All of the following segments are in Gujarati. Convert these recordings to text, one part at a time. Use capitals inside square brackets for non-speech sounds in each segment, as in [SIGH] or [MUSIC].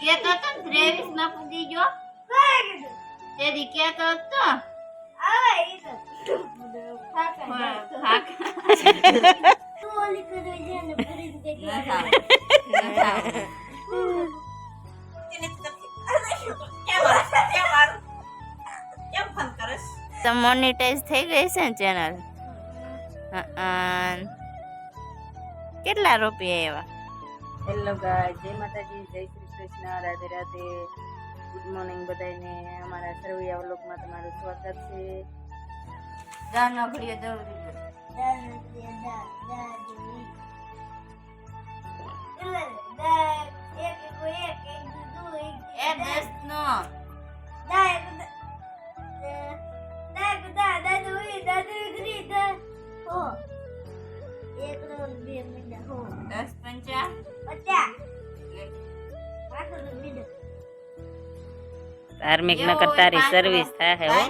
કેતો તો ત્રેવીસ ના પૂગી ગયો. તેદી કેતો તો. મોનેટાઈઝ થઈ ગઈ છે ને ચેનલ કેટલા રૂપિયા એવા? હેલો ગાય જય માતાજી જય શ્રી કૃષ્ણ, રાધે રાધે ગુડ મોર્નિંગ બધાને અમારા સરવૈયા વ્લોગમાં તમારું સ્વાગત છે. દાનો ઘડીએ દઉં એ દસ નો દસ પંચા. ધાર્મિક ન કરતા સર્વિસ થાય હો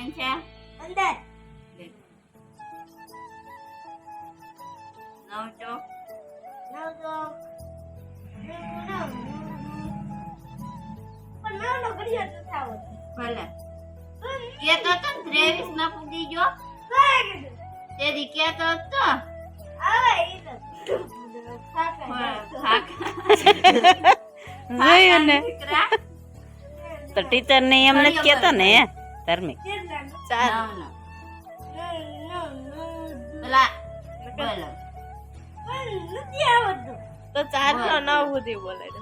ત્રણ પંચા લે. નવ ચોક ભલે. કેતો તો ને ત્રેવીસ ના પૂગી ગયો. તેદી કેતો તો. દીકરા. તો ટીચર ને એમ નથી કેતો ને. ધાર્મિક ચાલ તો ચાર નો બોલ. નવ સુધી બોલે છે.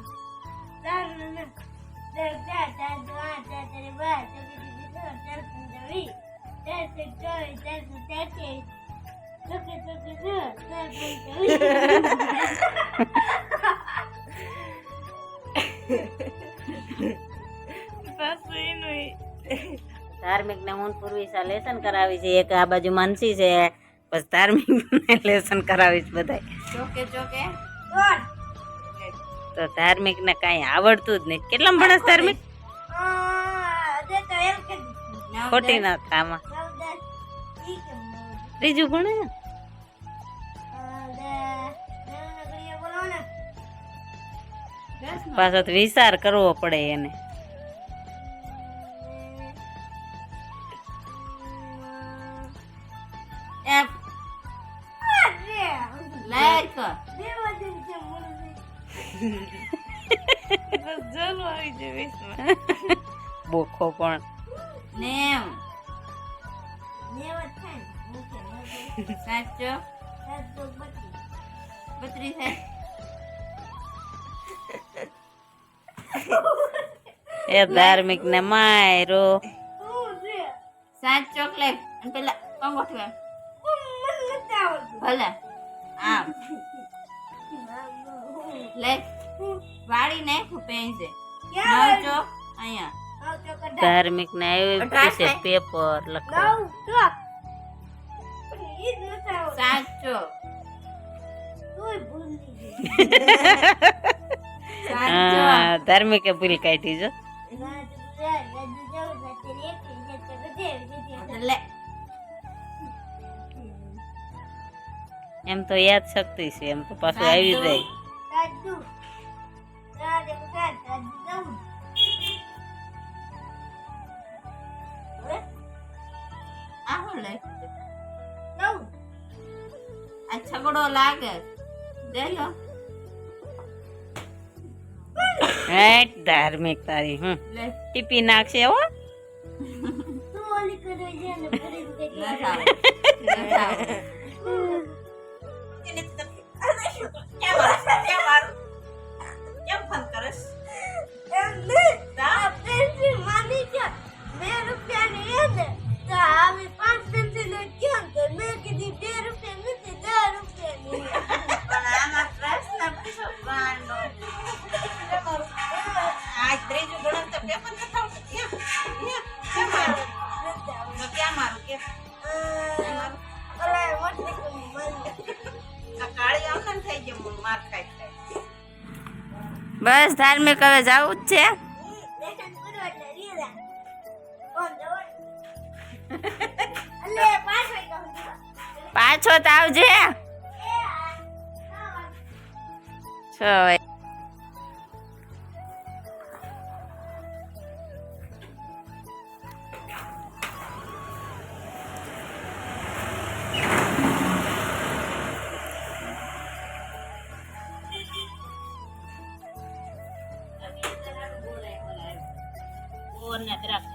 ધાર્મિક ને હું પૂર્વિશા લેસન કરાવી છે એક આ બાજુ માનસી છે બસ ધાર્મિક ને લેસન કરાવીશ બધાય. ચોકે ચોકે. તો ધાર્મિક ને કઈ આવડતું જ નહીં. કેટલા ભણસ ધાર્મિક? ખોટી. ના આમાં. ત્રીજું ભણે ને? દસ નો. પાછો તો વિચાર કરવો પડે એને. આવી જાય [LAUGHS] બોખો પણ. નેવ સાચો? બત્રીસ. એ ધાર્મિક ને માયરો. સાત ચોકલેટ અને પેલા અંગૂઠો ભલે. આમ. [LAUGHS] લે. વાળી નાખું પેન્સે નવ ચોક અહીંયા ધાર્મિક ને આવ્યું અઢાર છે થાય. પેપર લખવા સાત ચોક સાત ચોક હા ધાર્મિકે ભૂલ કાઢી જો લે એમ તો યાદ શક્તિ છે એમ તો પાછું આવી જાય આ શું લખ્યું છે? આ છગડો લાગે દે લો હેટ ધાર્મિક તારી હમ. લે. ટીપી નાખશે હો. લખાવ લખાવ કેમ ફોન કરસ માર બસ ધાર્મિક હવે જવું જ છે. [LAUGHS] પાછો તો આવજે. છ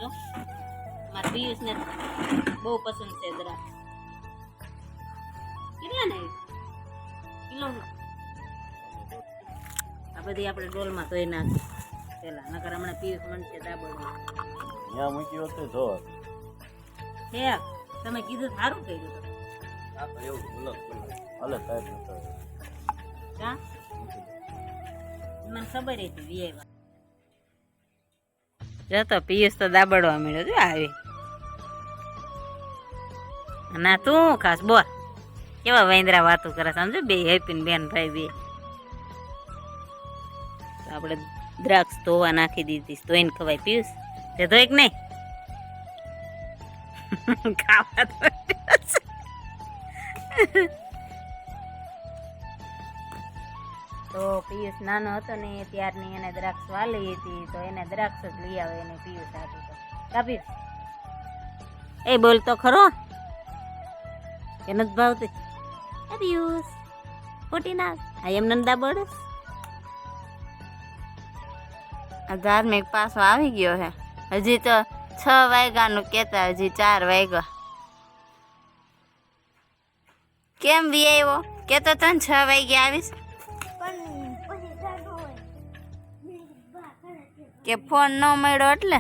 જો મારા પિયુષને બહુ પસંદ છે દ્રાક્ષ કેટલા ને? કિલો આ બધી આપણે ડોલમાં ધોઈ નાખી. પેલા નકર હમણાં પિયુષ મનશે દાબોળમાં ત્યાં મૂકી વખતે તો હે તમે કીધું સારું કર્યું તમે. એવું હાલે સાહેબ મને ખબર હતી વિયેવા જતો, પિયુષ તો દાબડવા મળ્યો જો આવી. ના તું ખાસ? બોલ. કેવા વૈંદરા વાતો કરે સમજો બે હેપી બેન ભાઈ બે. આપણે દ્રાક્ષ ધોવા નાખી દીધી ધોઈને ખવાય. પિયુષ, તે ધોઈ કે નહીં? [LAUGHS] ખાવા તો પિયુષ નાનો હતો ને ત્યારની એને દ્રાક્ષ વાલી હતી, તો એને દ્રાક્ષ જ લઈ આવે એને પિયુષ આપી તો. કા એ બોલ તો ખરો. કે નથી ભાવતી. એ પિયુષ ખોટી ના. આ એમ નંદા બોડસ આ ધાર્મિક પાસો આવી ગયો હે. હજી તો છ વાગ્યાનું કહેતા, હજી ચાર વાગ્યા કેમ વી આવ્યો કેતો તને છ વાગ્યા આવીશ? કે ફોન ન મળ્યો એટલે?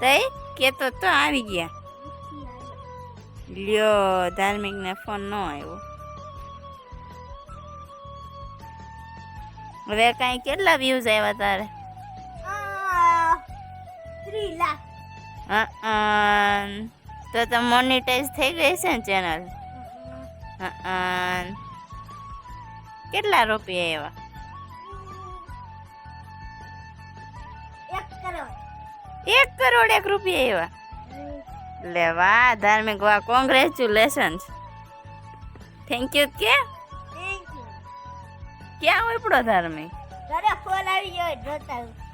તઈ કેતો તો આવી ગયા. લ્યો ધાર્મિક ને ફોન ન આવ્યો. હવે કાંઈ કેટલા વ્યૂઝ આવ્યા તારે? તો તો મોનિટાઈઝ થઈ ગઈ છે ને ચેનલ કેટલા રૂપિયા આવ્યા? એક કરોડ એક રૂપિયા એવા. લે વાહ ધાર્મિક વાહ કોંગ્રેચ્યુલેશન થેન્ક યુ કે? ક્યાં ઉપડો ધાર્મિક ફોન આવી ગયો જોતા